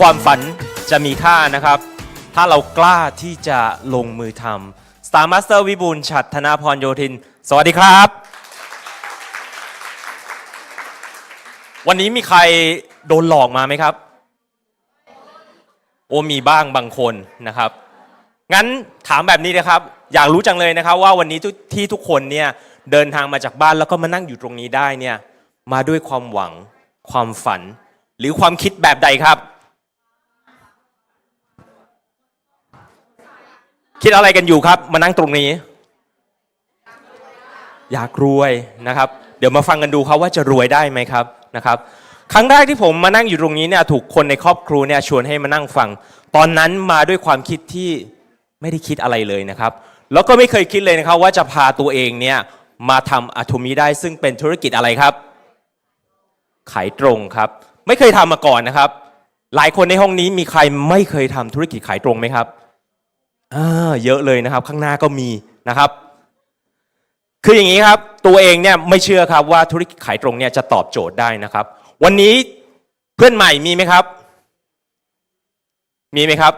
ความฝันจะมีค่านะครับ ถ้าเรากล้าที่จะลงมือทำ Star Master วิบูลฉัตรธนาพรโยธิน สวัสดีครับ วันนี้มีใครโดนหลอกมาไหมครับ โอ้มีบ้างบางคนนะครับ งั้นถามแบบนี้นะครับ อยากรู้จังเลยนะครับ ว่าวันนี้ทุกที่ทุกคนเนี่ยเดินทางมาจากบ้านแล้วก็มานั่งอยู่ตรงนี้ได้เนี่ยมาด้วยความหวังความฝัน หรือความคิดแบบใดครับ คิดอะไรกันอยู่ครับ มานั่งตรงนี้ อยากรวยนะครับ เดี๋ยวมาฟังกันดูครับว่าจะรวยได้ไหมครับนะครับ ครั้งแรกที่ผมมานั่งอยู่ตรงนี้เนี่ยถูกคนในครอบครัวเนี่ยชวนให้มานั่งฟัง ตอนนั้นมาด้วยความคิดที่ไม่ได้คิดอะไรเลยนะครับ แล้วก็ไม่เคยคิดเลยนะครับว่าจะพาตัวเองเนี่ยมาทำอะโทมีได้ซึ่งเป็นธุรกิจอะไรครับ ขายตรงครับ ไม่เคยทำมาก่อนนะครับ หลายคนในห้องนี้มีใครไม่เคยทำธุรกิจขายตรงไหมครับ เยอะเลยนะครับ ข้างหน้าก็มีนะครับ คืออย่างนี้ครับ ตัวเองเนี่ยไม่เชื่อครับว่าธุรกิจขายตรงเนี่ยจะตอบโจทย์ได้นะครับ วันนี้เพื่อนใหม่มีไหมครับ มีไหมครับ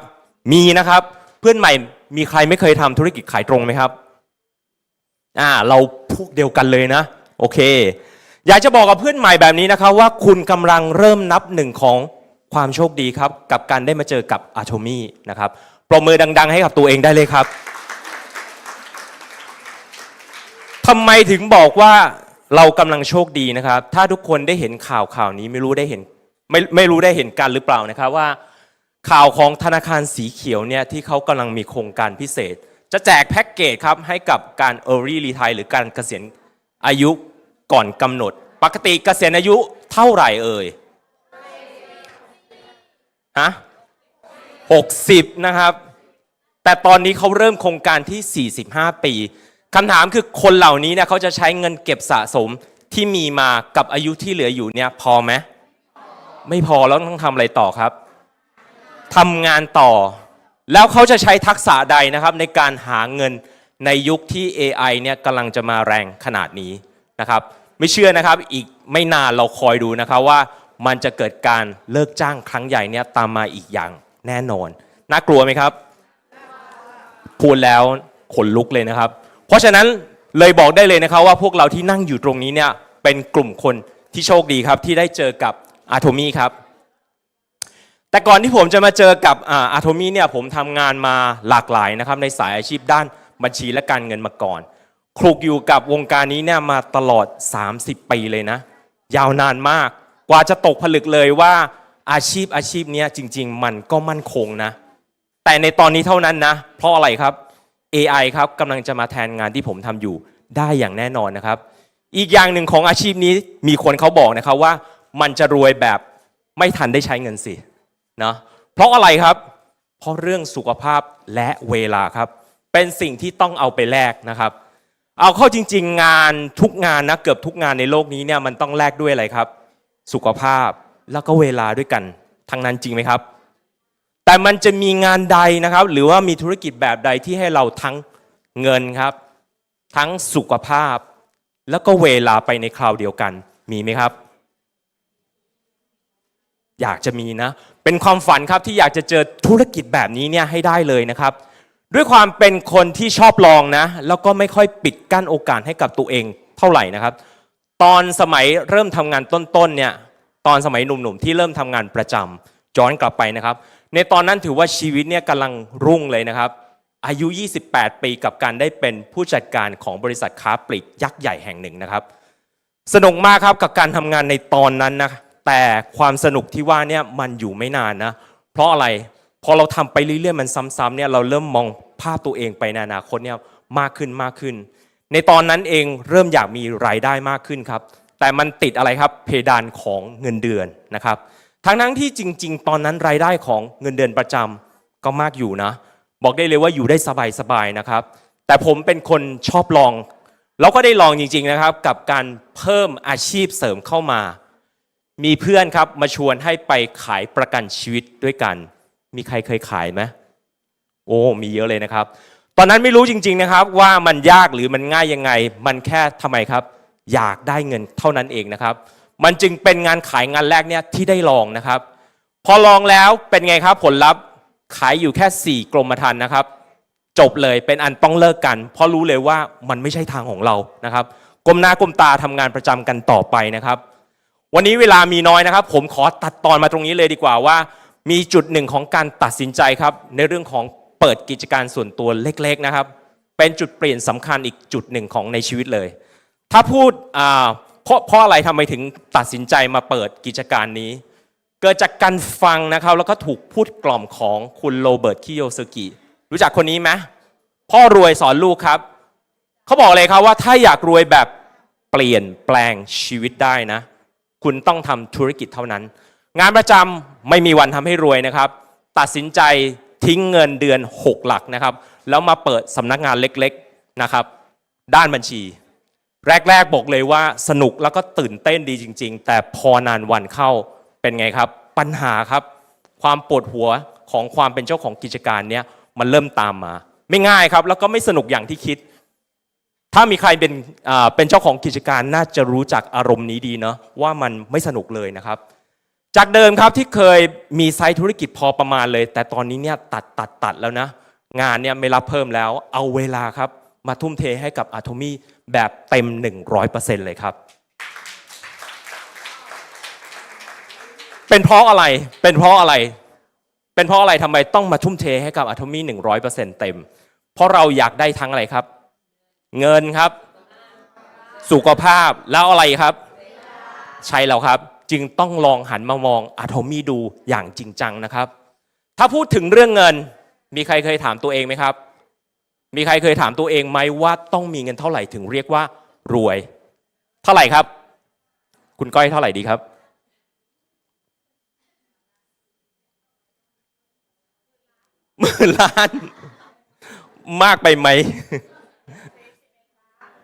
มีนะครับ เพื่อนใหม่มีใครไม่เคยทำธุรกิจขายตรงไหมครับอ่าเราพวกเดียวกันเลยนะ โอเค อยากจะบอกกับเพื่อนใหม่แบบนี้นะครับ ว่าคุณกำลังเริ่มนับหนึ่งของความโชคดีครับ กับการได้มาเจอกับอาโทมี่นะครับ ปรบมือดัง ๆ ให้กับตัวเองได้เลยครับทำไมถึงบอกว่าเรากำลังโชคดีนะครับ ถ้าทุกคนได้เห็นข่าวข่าวนี้ไม่รู้ได้เห็นไม่ไม่รู้ได้เห็นกันหรือเปล่านะครับว่า ข่าวของธนาคารสีเขียวเนี่ยที่เขากำลังมีโครงการพิเศษ จะแจกแพ็กเกจครับให้กับการ early retire หรือการเกษียณอายุก่อนกำหนด ปกติเกษียณอายุเท่าไหร่เอ่ยฮะ หกสิบนะครับ แต่ตอนนี้เขาเริ่มโครงการที่ 45 ปีคำถามคือคนเหล่านี้เนี่ยเขาจะใช้เงินเก็บสะสมที่มีมากับอายุที่เหลืออยู่เนี่ยพอไหมไม่พอแล้วต้องทำอะไรต่อครับทำงานต่อ แล้วเขาจะใช้ทักษะใดนะครับ ในการหาเงินในยุคที่ AI เนี่ยกำลังจะมาแรงขนาดนี้นะครับ ไม่เชื่อนะครับอีกไม่นานเราคอยดูนะครับว่ามันจะเกิดการเลิกจ้างครั้งใหญ่เนี่ยตามมาอีกอย่าง แน่นอน น่ากลัวไหมครับ พูดแล้วขนลุกเลยนะครับ เพราะฉะนั้นเลยบอกได้เลยนะครับว่าพวกเราที่นั่งอยู่ตรงนี้เนี่ยเป็นกลุ่มคนที่โชคดีครับที่ได้เจอกับอาโทมี่ครับ แต่ก่อนที่ผมจะมาเจอกับอาโทมี่เนี่ยผมทำงานมาหลากหลายนะครับในสายอาชีพด้านบัญชีและการเงินมาก่อนคลุกอยู่กับวงการนี้เนี่ยมาตลอด 30 ปีเลยนะ ยาวนานมาก กว่าจะตกผลึกเลยว่า อาชีพอาชีพนี้จริง ๆ มันก็มั่นคงนะ แต่ในตอนนี้เท่านั้นนะ เพราะอะไรครับ AI ครับกำลังจะมาแทนงานที่ผมทำอยู่ได้อย่างแน่นอนนะครับ อีกอย่างหนึ่งของอาชีพนี้มีคนเขาบอกนะครับว่ามันจะรวยแบบไม่ทันได้ใช้เงินสินะเพราะอะไรครับ เพราะเรื่องสุขภาพและเวลาครับ เป็นสิ่งที่ต้องเอาไปแลกนะครับ เอาเข้าจริง ๆ งานทุกงานนะเกือบทุกงานในโลกนี้เนี่ยมันต้องแลกด้วยอะไรครับ สุขภาพ แล้วก็เวลาด้วยกันทั้งนั้นจริงไหมครับ แต่มันจะมีงานใดนะครับ หรือว่ามีธุรกิจแบบใดที่ให้เราทั้งเงินครับ ทั้งสุขภาพ แล้วก็เวลาไปในคราวเดียวกันมีไหมครับ อยากจะมีนะ เป็นความฝันครับที่อยากจะเจอธุรกิจแบบนี้เนี่ยให้ได้เลยนะครับ ด้วยความเป็นคนที่ชอบลองนะ แล้วก็ไม่ค่อยปิดกั้นโอกาสให้กับตัวเองเท่าไหร่นะครับ ตอนสมัยเริ่มทำงานต้นๆเนี่ย ตอนสมัยหนุ่มๆที่เริ่มทำงานประจำย้อนกลับไปนะครับ ในตอนนั้นถือว่าชีวิตเนี่ยกำลังรุ่งเลยนะครับ อายุ 28 ปีกับการได้เป็นผู้จัดการของบริษัทค้าปลีกยักษ์ใหญ่แห่งหนึ่งนะครับ สนุกมากครับกับการทำงานในตอนนั้นนะแต่ความสนุกที่ว่าเนี่ยมันอยู่ไม่นานนะเพราะอะไรพอเราทำไปเรื่อยๆมันซ้ำๆเนี่ยเราเริ่มมองภาพตัวเองไปในอนาคตเนี่ยมากขึ้นมากขึ้น ในตอนนั้นเองเริ่มอยากมีรายได้มากขึ้นครับ แต่มันติดอะไรครับเพดานของเงินเดือนนะครับทั้งนั้นที่จริง ๆ ตอนนั้นรายได้ของเงินเดือนประจำก็มากอยู่นะ บอกได้เลยว่าอยู่ได้สบายๆนะครับ แต่ผมเป็นคนชอบลอง เราก็ได้ลองจริง ๆนะครับ กับการเพิ่มอาชีพเสริมเข้ามา มีเพื่อนครับมาชวนให้ไปขายประกันชีวิตด้วยกัน มีใครเคยขายไหมโอ้มีเยอะเลยนะครับ ตอนนั้นไม่รู้จริง ๆนะครับ ว่ามันยากหรือมันง่ายยังไง มันแค่ทำไมครับ อยากได้เงินเท่านั้นเองนะครับ มันจึงเป็นงานขายงานแรกเนี่ยที่ได้ลองนะครับ พอลองแล้วเป็นไงครับผลลัพธ์ขายอยู่แค่ 4 กรมธรรม์นะครับ จบเลยเป็นอันต้องเลิกกัน เพราะรู้เลยว่ามันไม่ใช่ทางของเรานะครับกลมหน้ากลมตาทำงานประจำกันต่อไปนะครับ วันนี้เวลามีน้อยนะครับ ผมขอตัดตอนมาตรงนี้เลยดีกว่าว่า มีจุดหนึ่งของการตัดสินใจครับ ในเรื่องของเปิดกิจการส่วนตัวเล็ก ๆนะครับ เป็นจุดเปลี่ยนสำคัญอีกจุดหนึ่งของในชีวิตเลย ถ้าพูดเพราะเพราะอะไรทำไมถึงตัดสินใจมาเปิดกิจการนี้ เกิดจากการฟังนะครับแล้วก็ถูกพูดกล่อมของคุณโรเบิร์ตคิโยสกิ รู้จักคนนี้ไหมพ่อรวยสอนลูกครับ เขาบอกเลยครับว่าถ้าอยากรวยแบบเปลี่ยนแปลงชีวิตได้นะ คุณต้องทำธุรกิจเท่านั้น งานประจำไม่มีวันทำให้รวยนะครับ ตัดสินใจทิ้งเงินเดือน 6 หลักนะครับ แล้วมาเปิดสำนักงานเล็กๆนะครับ ด้านบัญชี แรก ๆ บอกเลยว่าสนุกแล้วก็ตื่นเต้นดีจริง ๆ แต่พอนานวันเข้าเป็นไงครับ ปัญหาครับ ความปวดหัวของความเป็นเจ้าของกิจการเนี้ยมันเริ่มตามมา ไม่ง่ายครับ แล้วก็ไม่สนุกอย่างที่คิด ถ้ามีใครเป็นอ่าเป็นเจ้าของกิจการน่าจะรู้จักอารมณ์นี้ดีเนาะว่ามันไม่สนุกเลยนะครับ จากเดิมครับที่เคยมีไซต์ธุรกิจพอประมาณเลย แต่ตอนนี้เนี่ยตัดตัดตัดแล้วนะ งานเนี่ยไม่รับเพิ่มแล้ว เอาเวลาครับ มาทุ่มเทให้กับอะโทมี่แบบเต็ม 100%เลยครับ เป็นเพราะอะไร เป็นเพราะอะไร เป็นเพราะอะไรทำไมต้องมาทุ่มเทให้กับอะโทมี่100%เต็ม เพราะเราอยากได้ทั้งอะไรครับ เงินครับ สุขภาพแล้วอะไรครับ ใช่แล้วครับ จึงต้องลองหันมามองอะโทมี่ดูอย่างจริงจังนะครับ ถ้าพูดถึงเรื่องเงิน มีใครเคยถามตัวเองไหมครับ มีใครเคยถามตัวเองไหมว่าต้องมีเงินเท่าไหร่ถึงเรียกว่ารวย เท่าไหร่ครับ คุณก้อยเท่าไหร่ดีครับ หมื่นล้าน มากไปไหม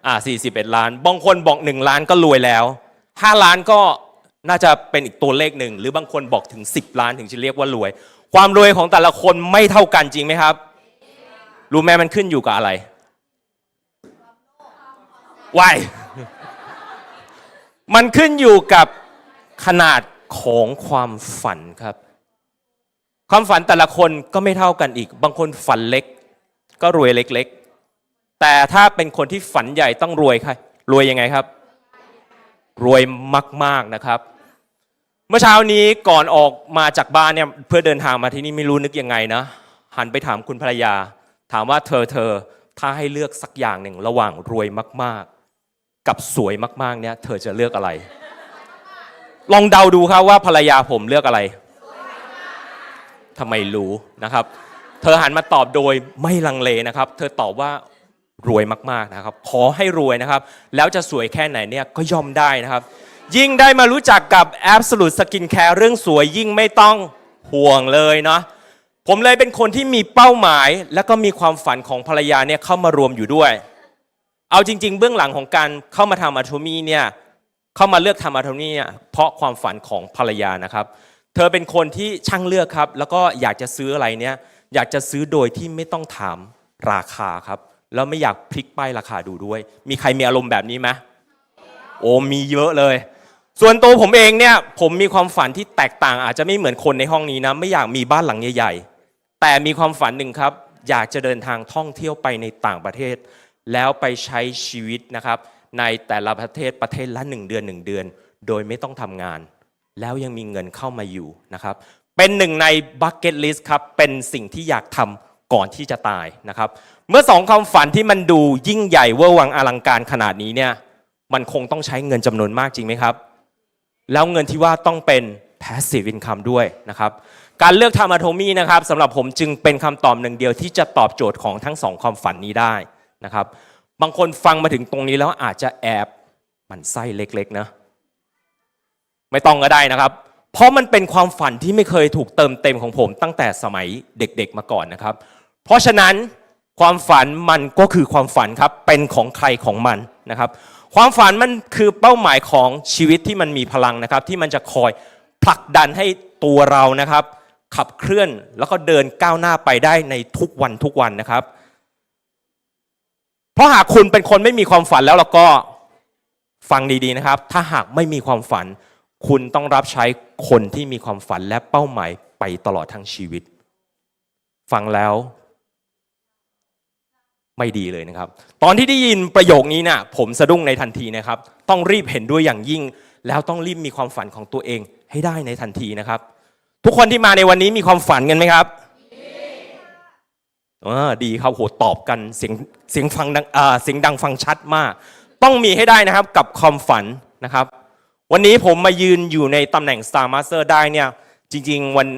อ่า41ล้าน บางคนบอก1ล้านก็รวยแล้ว5ล้านก็น่าจะเป็นอีกตัวเลขหนึ่ง หรือบางคนบอกถึง 10 ล้านถึงจะเรียกว่ารวย ความรวยของแต่ละคนไม่เท่ากันจริงไหมครับ รู้ไหมมันขึ้นอยู่กับอะไรวายมันขึ้นอยู่กับขนาดของความฝันครับ ความฝันแต่ละคนก็ไม่เท่ากันอีก บางคนฝันเล็ก ก็รวยเล็กๆ แต่ถ้าเป็นคนที่ฝันใหญ่ต้องรวยค่ะรวยยังไงครับ รวยมากๆนะครับ เมื่อเช้านี้ก่อนออกมาจากบ้านเนี่ยเพื่อเดินทางมาที่นี่ไม่รู้นึกยังไงนะหันไปถามคุณภรรยา ถามว่าเธอเธอถ้าให้เลือกสักอย่างหนึ่งระหว่างรวยมาก ๆ กับสวยมากๆเนี่ยเธอจะเลือกอะไร ลองเดาดูครับว่าภรรยาผมเลือกอะไรทำไมรู้นะครับ เธอหันมาตอบโดยไม่ลังเลนะครับ เธอตอบว่ารวยมากๆนะครับ ขอให้รวยนะครับ แล้วจะสวยแค่ไหนเนี่ยก็ยอมได้นะครับ ยิ่งได้มารู้จักกับ Absolute Skin Care เรื่องสวยยิ่งไม่ต้องห่วงเลยเนาะ ผมเลยเป็นคนที่มีเป้าหมาย และก็มีความฝันของภรรยาเนี่ยเข้ามารวมอยู่ด้วย เอาจริง ๆ เบื้องหลังของการเข้ามาทำอะโทมีเนี่ยเข้ามาเลือกทำอะโทมีเนี่ยเพราะความฝันของภรรยานะครับ เธอเป็นคนที่ช่างเลือกครับ แล้วก็อยากจะซื้ออะไรเนี่ยอยากจะซื้อโดยที่ไม่ต้องถามราคาครับ แล้วไม่อยากพลิกป้ายราคาดูด้วย มีใครมีอารมณ์แบบนี้ไหมโอ้มีเยอะเลย ส่วนตัวผมเองเนี่ยผมมีความฝันที่แตกต่างอาจจะไม่เหมือนคนในห้องนี้นะไม่อยากมีบ้านหลังใหญ่ๆ แต่มีความฝันหนึ่งครับ อยากจะเดินทางท่องเที่ยวไปในต่างประเทศ แล้วไปใช้ชีวิตนะครับ ในแต่ละประเทศประเทศละหนึ่งเดือนหนึ่งเดือน โดยไม่ต้องทำงาน แล้วยังมีเงินเข้ามาอยู่นะครับ เป็นหนึ่งในบัคเก็ตลิสต์ครับ เป็นสิ่งที่อยากทำก่อนที่จะตายนะครับ เมื่อสองความฝันที่มันดูยิ่งใหญ่เวอร์วังอลังการขนาดนี้เนี่ยมันคงต้องใช้เงินจำนวนมากจริงไหมครับ แล้วเงินที่ว่าต้องเป็น passive income ด้วยนะครับ การเลือกทำอะโทมี่นะครับสำหรับผมจึงเป็นคำตอบหนึ่งเดียวที่จะตอบโจทย์ของทั้งสองความฝันนี้ได้นะครับ บางคนฟังมาถึงตรงนี้แล้วอาจจะแอบมันไส้เล็กๆนะไม่ต้องก็ได้นะครับ เพราะมันเป็นความฝันที่ไม่เคยถูกเติมเต็มของผมตั้งแต่สมัยเด็กๆมาก่อนนะครับ เพราะฉะนั้นความฝันมันก็คือความฝันครับเป็นของใครของมันนะครับ ความฝันมันคือเป้าหมายของชีวิตที่มันมีพลังนะครับ ที่มันจะคอยผลักดันให้ตัวเรานะครับ ขับเคลื่อนแล้วก็เดินก้าวหน้าไปได้ในทุกวันทุกวันนะครับ เพราะหากคุณเป็นคนไม่มีความฝันแล้วเราก็ฟังดีๆนะครับ ถ้าหากไม่มีความฝัน คุณต้องรับใช้คนที่มีความฝันและเป้าหมายไปตลอดทั้งชีวิต ฟังแล้ว ไม่ดีเลยนะครับ ตอนที่ได้ยินประโยคนี้เนี่ยผมสะดุ้งในทันทีนะครับ ต้องรีบเห็นด้วยอย่างยิ่ง แล้วต้องรีบมีความฝันของตัวเองให้ได้ในทันทีนะครับ ทุกคนที่มาในวันนี้มีความฝันกันไหมครับอ่าดีครับโหตอบกันเสียงเสียงฟังดังอ่าเสียงดังฟังชัดมาก ต้องมีให้ได้นะครับกับความฝันนะครับ วันนี้ผมมายืนอยู่ในตำแหน่ง Star Master ได้เนี่ยจริงๆวัน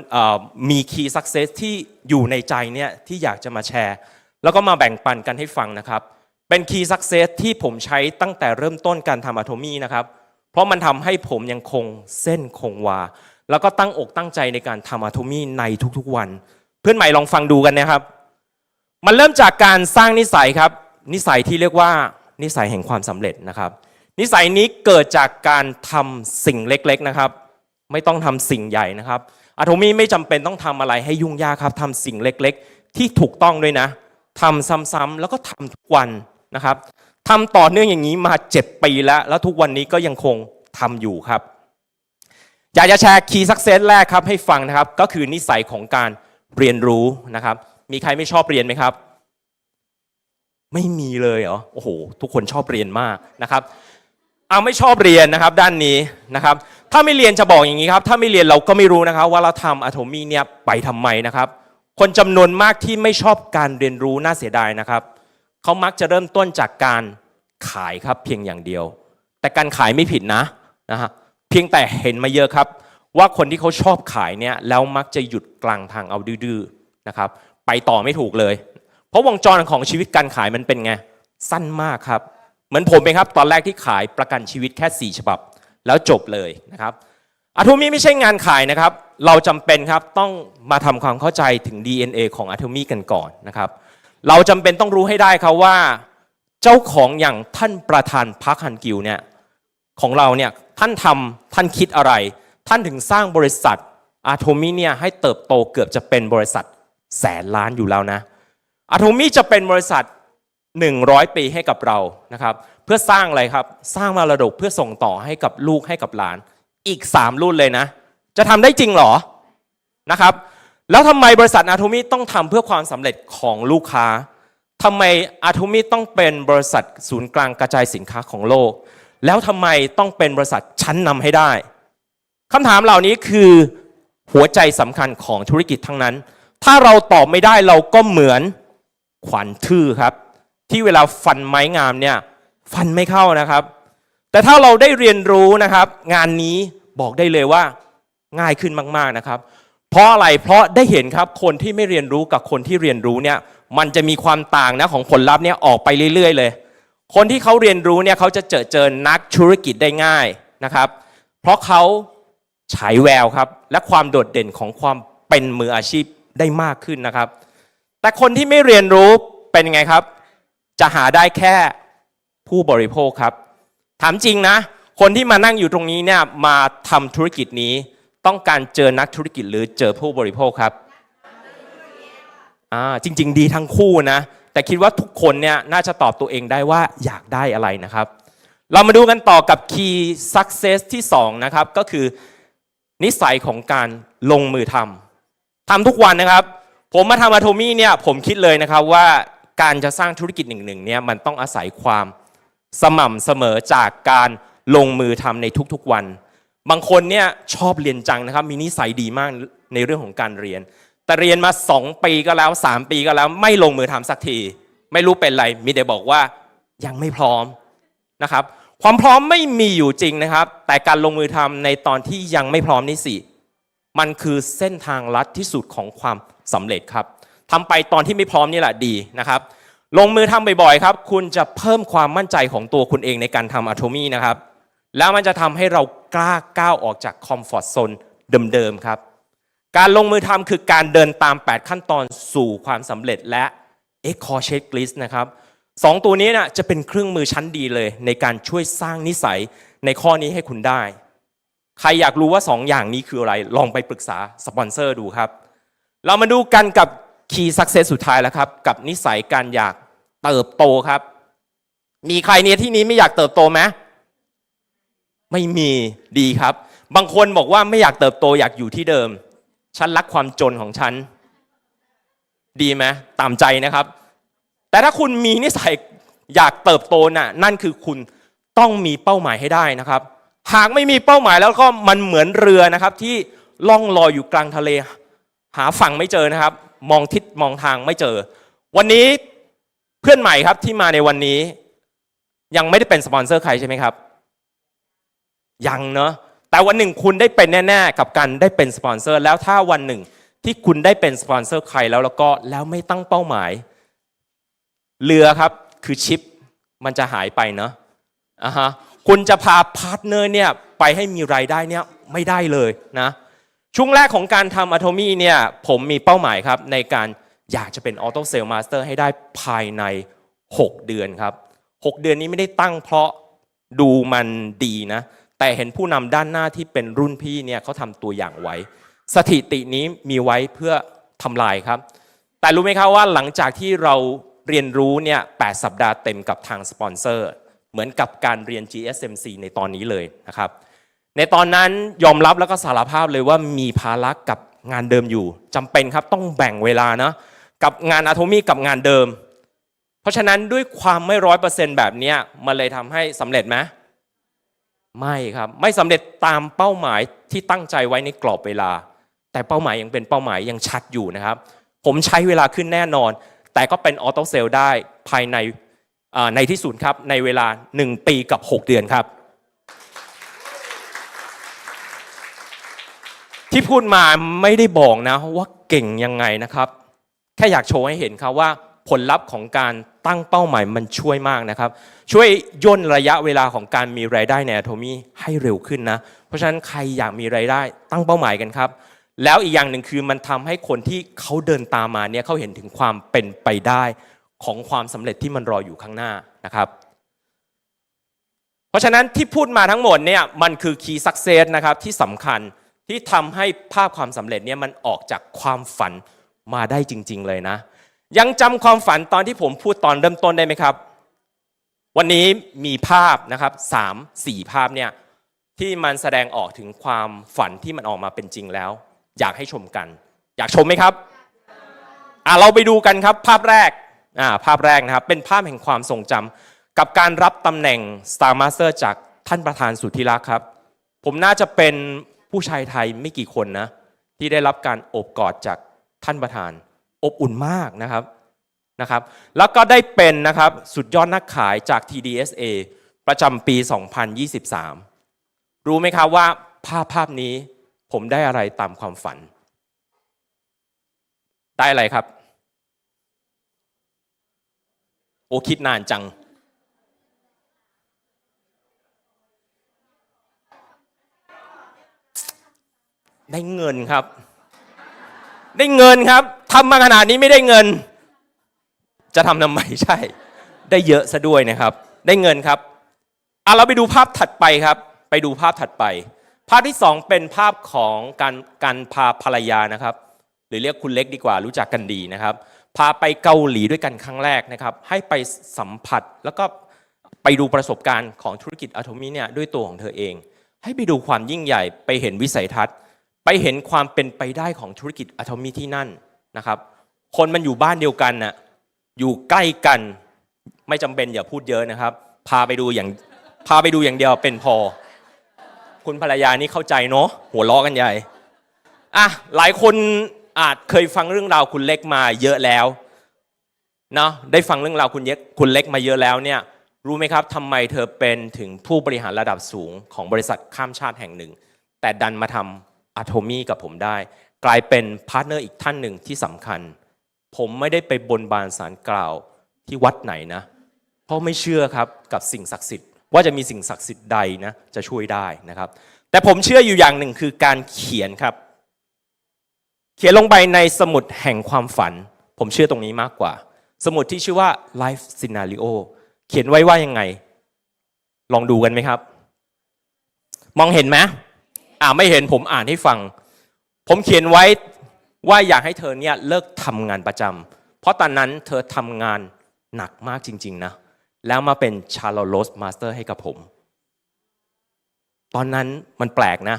มี Key Success ที่อยู่ในใจเนี่ยที่อยากจะมาแชร์ แล้วก็มาแบ่งปันกันให้ฟังนะครับ เป็น Key Success ที่ผมใช้ตั้งแต่เริ่มต้นการทำอะโทมี่นะครับ เพราะมันทำให้ผมยังคงเส้นคงวา แล้วก็ตั้งอกตั้งใจในการทำอะโทมี่ในทุกๆวัน เพื่อนใหม่ลองฟังดูกันนะครับ มันเริ่มจากการสร้างนิสัยครับ นิสัยที่เรียกว่านิสัยแห่งความสำเร็จนะครับ นิสัยนี้เกิดจากการทำสิ่งเล็กๆนะครับ ไม่ต้องทำสิ่งใหญ่นะครับอะโทมี่ไม่จำเป็นต้องทำอะไรให้ยุ่งยากครับทำสิ่งเล็กๆ ที่ถูกต้องด้วยนะทำซ้ำๆแล้วก็ทำทุกวันนะครับทำต่อเนื่องอย่างนี้มาเจ็ดปีแล้ว แล้วทุกวันนี้ก็ยังคงทำอยู่ครับ อยากจะแชร์คีย์สักเซสแรกครับให้ฟังนะครับ ก็คือนิสัยของการเรียนรู้นะครับ มีใครไม่ชอบเรียนไหมครับ ไม่มีเลยเหรอโอ้โห ทุกคนชอบเรียนมากนะครับเอาไม่ชอบเรียนนะครับ ด้านนี้นะครับ ถ้าไม่เรียนจะบอกอย่างนี้ครับ ถ้าไม่เรียนเราก็ไม่รู้นะครับ ว่าเราทำอะโทมีเนี่ยไปทำไมนะครับ คนจำนวนมากที่ไม่ชอบการเรียนรู้น่าเสียดายนะครับเขามักจะเริ่มต้นจากการขายครับเพียงอย่างเดียว แต่การขายไม่ผิดนะนะฮะ เพียงแต่เห็นมาเยอะครับ ว่าคนที่เขาชอบขายเนี่ยแล้วมักจะหยุดกลางทางเอาดื้อๆนะครับ ไปต่อไม่ถูกเลย เพราะวงจรของชีวิตการขายมันเป็นไง สั้นมากครับ เหมือนผมเองครับ ตอนแรกที่ขายประกันชีวิตแค่ 4 ฉบับ แล้วจบเลยนะครับอะโทมี่ไม่ใช่งานขายนะครับ เราจำเป็นครับต้องมาทำความเข้าใจถึง DNA ของอะโทมี่กันก่อนนะครับ เราจำเป็นต้องรู้ให้ได้ครับว่า เจ้าของอย่างท่านประธานพักฮันกิวเนี่ย ของเราเนี่ยท่านทำท่านคิดอะไร ท่านถึงสร้างบริษัทอะโทมี่เนี่ยให้เติบโตเกือบจะเป็นบริษัทแสนล้านอยู่แล้วนะอะโทมี่จะเป็นบริษัท 100 ปีให้กับเรานะครับเพื่อสร้างอะไรครับสร้างมารดกเพื่อส่งต่อให้กับลูกให้กับหลาน อีก 3 รุ่นเลยนะ จะทำได้จริงหรอนะครับแล้วทำไมบริษัทอาโทมิต้องทำเพื่อความสำเร็จของลูกค้าทำไมอาโทมิต้องเป็นบริษัทศูนย์กลางกระจายสินค้าของโลก แล้วทำไมต้องเป็นบริษัทชั้นนำให้ได้คำถามเหล่านี้คือหัวใจสำคัญของธุรกิจทั้งนั้น ถ้าเราตอบไม่ได้เราก็เหมือนขวัญทื่อครับ ที่เวลาฟันไม้งามเนี่ยฟันไม่เข้านะครับ แต่ถ้าเราได้เรียนรู้นะครับ งานนี้บอกได้เลยว่าง่ายขึ้นมาก ๆนะครับ เพราะอะไรเพราะได้เห็นครับคนที่ไม่เรียนรู้กับคนที่เรียนรู้เนี่ยมันจะมีความต่างนะของผลลัพธ์เนี่ยออกไปเรื่อย ๆ เลย คนที่เขาเรียนรู้เนี่ยเขาจะเจอเจอนักธุรกิจได้ง่ายนะครับ เพราะเขาฉายแววครับ และความโดดเด่นของความเป็นมืออาชีพได้มากขึ้นนะครับ แต่คนที่ไม่เรียนรู้เป็นไงครับ จะหาได้แค่ผู้บริโภคครับ ถามจริงนะ คนที่มานั่งอยู่ตรงนี้เนี่ยมาทำธุรกิจนี้ ต้องการเจอนักธุรกิจหรือเจอผู้บริโภคครับอ่าจริง ๆ ดีทั้งคู่นะ แต่คิดว่าทุกคนเนี่ยน่าจะตอบตัวเองได้ว่าอยากได้อะไรนะครับ เรามาดูกันต่อกับ Key Success ที่ 2 นะครับ ก็คือนิสัยของการลงมือทำทำทุกวันนะครับ ผมมาทำอะโทมี่เนี่ยผมคิดเลยนะครับว่าการจะสร้างธุรกิจหนึ่งๆเนี่ยมันต้องอาศัยความสม่ำเสมอจากการลงมือทำในทุกๆวัน บางคนเนี่ยชอบเรียนจังนะครับ มีนิสัยดีมากในเรื่องของการเรียน แต่เรียนมา2ปีก็แล้ว3ปีก็แล้ว ไม่ลงมือทำสักที ไม่รู้เป็นไรมีแต่บอกว่ายังไม่พร้อมนะครับ ความพร้อมไม่มีอยู่จริงนะครับ แต่การลงมือทำในตอนที่ยังไม่พร้อมนี่สิมันคือเส้นทางลัดที่สุดของความสำเร็จครับทำไปตอนที่ไม่พร้อมนี่แหละดีนะครับ ลงมือทำบ่อยๆครับ คุณจะเพิ่มความมั่นใจของตัวคุณเองในการทำอะโทมี่นะครับ แล้วมันจะทำให้เรากล้าก้าวออกจากคอมฟอร์ทโซนเดิมๆครับ การลงมือทำคือการเดินตาม 8 ขั้นตอนสู่ความสำเร็จและ e c o Checklist นะครับสองตัวนี้นะจะเป็นเครื่องมือชั้นดีเลย ในการช่วยสร้างนิสัยในข้อนี้ให้คุณได้ ใครอยากรู้ว่า 2 อย่างนี้คืออะไร ลองไปปรึกษาสปอนเซอร์ดูครับ เรามาดูกันกับ Key Success สุดท้ายแล้วครับ กับนิสัยการอยากเติบโตครับ มีใครเนี่ยที่นี้ไม่อยากเติบโตไหมไม่มีดีครับ บางคนบอกว่าไม่อยากเติบโตอยากอยู่ที่เดิม ฉันรักความจนของฉัน ดีไหมตามใจนะครับ แต่ถ้าคุณมีนิสัยอยากเติบโตน่ะนั่นคือคุณต้องมีเป้าหมายให้ได้นะครับ หากไม่มีเป้าหมายแล้วก็มันเหมือนเรือนะครับ ที่ล่องลอยอยู่กลางทะเล หาฝั่งไม่เจอนะครับ มองทิศมองทางไม่เจอ วันนี้เพื่อนใหม่ครับที่มาในวันนี้ ยังไม่ได้เป็นสปอนเซอร์ใครใช่ไหมครับ ยังเนอะ แต่วันหนึ่งคุณได้เป็นแน่ๆกับการได้เป็นสปอนเซอร์ แล้วถ้าวันหนึ่งที่คุณได้เป็นสปอนเซอร์ใครแล้วแล้วก็แล้วไม่ตั้งเป้าหมาย เรือครับคือชิปมันจะหายไปเนอะอะฮะคุณจะพาพาร์ทเนอร์เนี่ยไปให้มีรายได้เนี่ยไม่ได้เลยนะช่วงแรกของการทำอะโทมี่เนี่ยผมมีเป้าหมายครับ ในการอยากจะเป็นออโต้เซลล์มาสเตอร์ให้ได้ภายใน 6 เดือนครับ 6 เดือนนี้ไม่ได้ตั้งเพราะดูมันดีนะ แต่เห็นผู้นำด้านหน้าที่เป็นรุ่นพี่เนี่ยเขาทำตัวอย่างไว้ สถิตินี้มีไว้เพื่อทำลายครับ แต่รู้ไหมครับว่าหลังจากที่เราเรียนรู้เนี่ย8สัปดาห์เต็มกับทางสปอนเซอร์ เหมือนกับการเรียน GSMC ในตอนนี้เลยนะครับ ในตอนนั้นยอมรับแล้วก็สารภาพเลยว่ามีภาระกับงานเดิมอยู่จำเป็นครับต้องแบ่งเวลานะกับงานอะโทมีกับงานเดิม เพราะฉะนั้นด้วยความไม่ร้อยเปอร์เซ็นต์แบบนี้มันเลยทำให้สำเร็จไหม ไม่ครับ ไม่สำเร็จตามเป้าหมายที่ตั้งใจไว้ในกรอบเวลา แต่เป้าหมายยังเป็นเป้าหมายยังชัดอยู่นะครับ ผมใช้เวลาขึ้นแน่นอน แต่ก็เป็นออโต้เซลได้ภายในในที่สุดครับ ในเวลา 1 ปีกับ 6 เดือนครับ ที่พูดมาไม่ได้บอกนะว่าเก่งยังไงนะครับ แค่อยากโชว์ให้เห็นครับว่า ผลลัพธ์ของการตั้งเป้าหมายมันช่วยมากนะครับ ช่วยย่นระยะเวลาของการมีรายได้ใน Atomy ให้เร็วขึ้นนะ เพราะฉะนั้นใครอยากมีรายได้ตั้งเป้าหมายกันครับ แล้วอีกอย่างหนึ่งคือมันทำให้คนที่เขาเดินตามมาเนี่ยเขาเห็นถึงความเป็นไปได้ของความสำเร็จที่มันรออยู่ข้างหน้านะครับ เพราะฉะนั้นที่พูดมาทั้งหมดเนี่ยมันคือ key success นะครับที่สำคัญที่ทำให้ภาพความสำเร็จเนี่ยมันออกจากความฝันมาได้จริง ๆ เลยนะ ยังจำความฝันตอนที่ผมพูดตอนเริ่มต้นได้ไหมครับ วันนี้มีภาพนะครับสามสี่ภาพเนี่ยที่มันแสดงออกถึงความฝันที่มันออกมาเป็นจริงแล้ว อยากให้ชมกัน อยากชมไหมครับอะเราไปดูกันครับภาพแรกอ่าภาพแรกนะครับเป็นภาพแห่งความทรงจำกับการรับตำแหน่ง Star Master จากท่านประธานสุทธิรักษ์ครับ ผมน่าจะเป็นผู้ชายไทยไม่กี่คนนะที่ได้รับการโอบกอดจากท่านประธาน อบอุ่นมากนะครับนะครับ แล้วก็ได้เป็นนะครับสุดยอดนักขายจาก TDSA ประจำปี 2023 รู้ไหมครับว่าภาพภาพนี้ผมได้อะไรตามความฝัน ได้อะไรครับ โอคิดนานจังได้เงินครับ ได้เงินครับ ทำมาขนาดนี้ไม่ได้เงิน จะทำทำไมใช่ ได้เยอะซะด้วยนะครับ ได้เงินครับอะเราไปดูภาพถัดไปครับ ไปดูภาพถัดไป ภาพที่สองเป็นภาพของการการพาภรรยานะครับ หรือเรียกคุณเล็กดีกว่ารู้จักกันดีนะครับ พาไปเกาหลีด้วยกันครั้งแรกนะครับ ให้ไปสัมผัสแล้วก็ไปดูประสบการณ์ของธุรกิจอะโทมิเนี่ยด้วยตัวของเธอเอง ให้ไปดูความยิ่งใหญ่ไปเห็นวิสัยทัศน์ ไปเห็นความเป็นไปได้ของธุรกิจอะโทมิที่นั่น นะครับ คนมันอยู่บ้านเดียวกันน่ะอยู่ใกล้กัน ไม่จำเป็นอย่าพูดเยอะนะครับ พาไปดูอย่างพาไปดูอย่างเดียวเป็นพอ คุณภรรยานี่เข้าใจเนาะหัวล้อกันใหญ่อะหลายคนอาจเคยฟังเรื่องราวคุณเล็กมาเยอะแล้วเนาะได้ฟังเรื่องราวคุณเล็กคุณเล็กมาเยอะแล้วเนี่ยรู้ไหมครับทำไมเธอเป็นถึงผู้บริหารระดับสูงของบริษัทข้ามชาติแห่งหนึ่ง แต่ดันมาทำอะโทมี่กับผมได้ กลายเป็นพาร์ทเนอร์อีกท่านหนึ่งที่สำคัญ ผมไม่ได้ไปบนบานสารกล่าวที่วัดไหนนะ เพราะไม่เชื่อครับกับสิ่งศักดิ์สิทธิ์ว่าจะมีสิ่งศักดิ์สิทธิ์ใดนะจะช่วยได้นะครับ แต่ผมเชื่ออยู่อย่างหนึ่งคือการเขียนครับ เขียนลงไปในสมุดแห่งความฝัน ผมเชื่อตรงนี้มากกว่า สมุดที่ชื่อว่า life scenario เขียนไว้ว่ายังไง ลองดูกันไหมครับ มองเห็นไหมอ่าไม่เห็นผมอ่านให้ฟัง ผมเขียนไว้ว่าอยากให้เธอเนี่ยเลิกทำงานประจำเพราะตอนนั้นเธอทำงานหนักมากจริง ๆ นะ แล้วมาเป็นชาร์ลโรสมาสเตอร์ให้กับผม ตอนนั้นมันแปลกนะ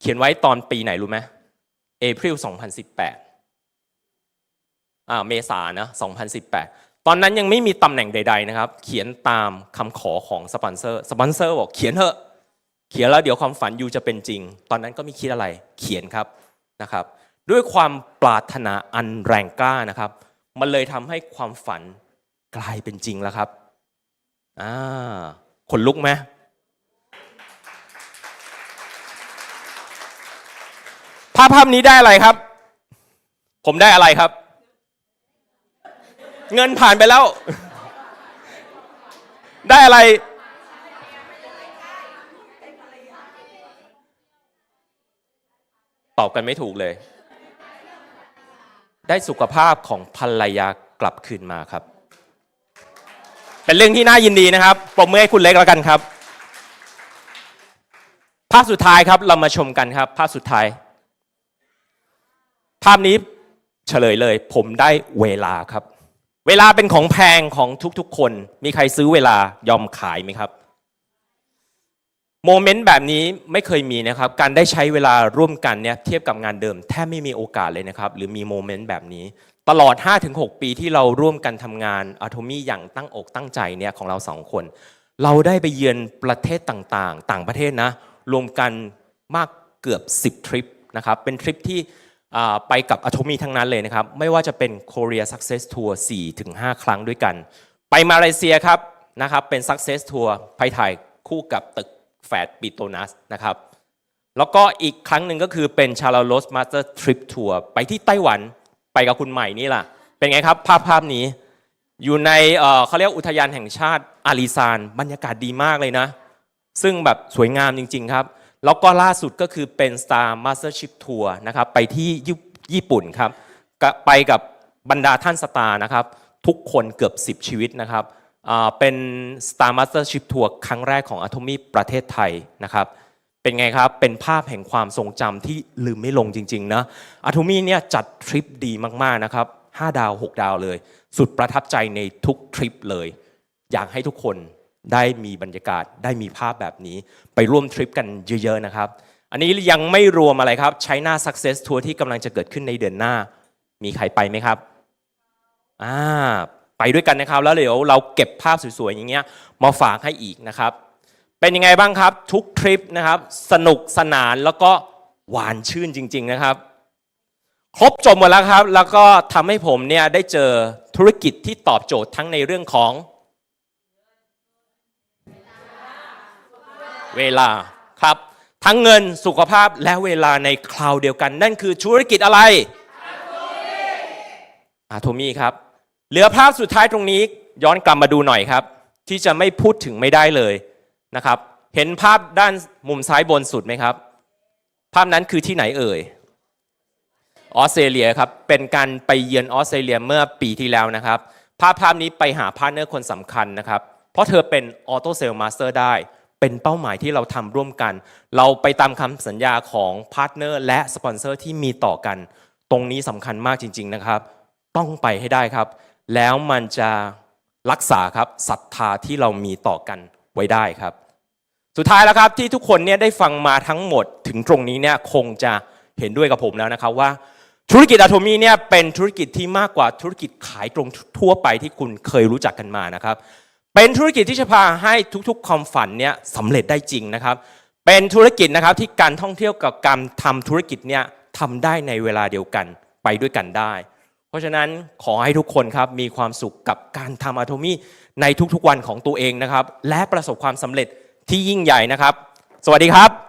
เขียนไว้ตอนปีไหนรู้ไหมเอพริล2018อ่าเมษานะ2018 ตอนนั้นยังไม่มีตำแหน่งใด ๆ นะครับ เขียนตามคำขอของสปอนเซอร์ สปอนเซอร์บอกเขียนเถอะ เขียนแล้วเดี๋ยวความฝันยูจะเป็นจริง ตอนนั้นก็ไม่คิดอะไร เขียนครับ นะครับ ด้วยความปรารถนาอันแรงกล้านะครับ มันเลยทำให้ความฝันกลายเป็นจริงแล้วครับอ่าขนลุกไหมภาพภาพนี้ได้อะไรครับ ผมได้อะไรครับ เงินผ่านไปแล้ว ได้อะไร ตอบกันไม่ถูกเลย ได้สุขภาพของภรรยากลับคืนมาครับ เป็นเรื่องที่น่ายินดีนะครับปรบมือให้คุณเล็กแล้วกันครับ ภาพสุดท้ายครับเรามาชมกันครับ ภาพสุดท้าย ภาพนี้เฉลยเลย ผมได้เวลาครับ เวลาเป็นของแพงของทุกๆคน มีใครซื้อเวลายอมขายไหมครับ โมเมนต์แบบนี้ไม่เคยมีนะครับ การได้ใช้เวลาร่วมกันเนี่ยเทียบกับงานเดิมแทบไม่มีโอกาสเลยนะครับ หรือมีโมเมนต์แบบนี้ ตลอด 5-6 ปีที่เราร่วมกันทำงานอะโทมี่อย่างตั้งอกตั้งใจเนี่ยของเราสองคน เราได้ไปเยือนประเทศต่างๆ ต่างประเทศนะ รวมกันมากเกือบ 10 ทริปนะครับ เป็นทริปที่ไปกับอะโทมี่ทั้งนั้นเลยนะครับ ไม่ว่าจะเป็น Korea Success Tour 4-5 ครั้งด้วยกัน ไปมาเลเซียครับนะครับเป็น Success Tour ไปถ่ายคู่กับตึก แฟดปิโตนัสนะครับแล้วก็อีกครั้งหนึ่งก็คือเป็นชาลาโรสมาสเตอร์ทริปทัวร์ไปที่ไต้หวันไปกับคุณใหม่นี่ล่ะ เป็นไงครับ ภาพภาพนี้ อยู่ในเขาเรียกอุทยานแห่งชาติอาริซาน บรรยากาศดีมากเลยนะ ซึ่งแบบสวยงามจริง ๆ ครับ แล้วก็ล่าสุดก็คือเป็น Star Mastership Tour นะครับไปที่ญี่ญี่ปุ่นครับ ไปกับบรรดาท่านสตาร์นะครับ ทุกคนเกือบ 10 ชีวิตนะครับ เป็น Star Mastership Tour ครั้งแรกของ Atomy ประเทศไทยนะครับเป็นไงครับ เป็นภาพแห่งความทรงจำที่ลืมไม่ลงจริงๆนะอะโทมี่เนี่ยจัดทริปดีมากๆนะครับ5ดาว 6 ดาวเลย สุดประทับใจในทุกทริปเลย อยากให้ทุกคนได้มีบรรยากาศได้มีภาพแบบนี้ ไปร่วมทริปกันเยอะๆนะครับ อันนี้ยังไม่รวมอะไรครับ China Success Tour ที่กำลังจะเกิดขึ้นในเดือนหน้า มีใครไปไหมครับอ่า ด้วยกันนะครับ แล้วเดี๋ยวเราเก็บภาพสวยๆอย่างเงี้ยมาฝากให้อีกนะครับ เป็นยังไงบ้างครับ ทุกทริปนะครับ สนุกสนานแล้วก็หวานชื่นจริง ๆนะครับ ครบจบหมดแล้วครับ แล้วก็ทำให้ผมเนี่ยได้เจอธุรกิจที่ตอบโจทย์ทั้งในเรื่องของ เวลาครับ ทั้งเงินสุขภาพและเวลาในคราวเดียวกัน นั่นคือธุรกิจอะไรอะโทมี่ครับ เหลือภาพสุดท้ายตรงนี้ย้อนกลับมาดูหน่อยครับ ที่จะไม่พูดถึงไม่ได้เลยนะครับ เห็นภาพด้านมุมซ้ายบนสุดไหมครับ ภาพนั้นคือที่ไหนเอ่ยออสเตรเลียครับเป็นการไปเยือนออสเตรเลียเมื่อปีที่แล้วนะครับ ภาพภาพนี้ไปหาพาร์ทเนอร์คนสำคัญนะครับ เพราะเธอเป็นออโตเซลมาสเตอร์ได้เป็นเป้าหมายที่เราทำร่วมกัน เราไปตามคำสัญญาของพาร์ทเนอร์และสปอนเซอร์ที่มีต่อกัน ตรงนี้สำคัญมากจริง ๆนะครับ ต้องไปให้ได้ครับ แล้วมันจะรักษาครับศรัทธาที่เรามีต่อกันไว้ได้ครับ สุดท้ายแล้วครับที่ทุกคนเนี่ยได้ฟังมาทั้งหมดถึงตรงนี้เนี่ยคงจะเห็นด้วยกับผมแล้วนะครับว่าธุรกิจอะโทมีเนี่ยเป็นธุรกิจที่มากกว่าธุรกิจขายตรงทั่วไปที่คุณเคยรู้จักกันมานะครับ เป็นธุรกิจที่จะพาให้ทุกๆความฝันเนี่ยสำเร็จได้จริงนะครับ เป็นธุรกิจนะครับที่การท่องเที่ยวกับการทำธุรกิจเนี่ยทำได้ในเวลาเดียวกันไปด้วยกันได้ ราะฉะนั้นขอให้ทุกคนครับมีความสุขกับการทำอะโทมี่ในทุกๆวันของตัวเองนะครับ และประสบความสำเร็จที่ยิ่งใหญ่นะครับ สวัสดีครับ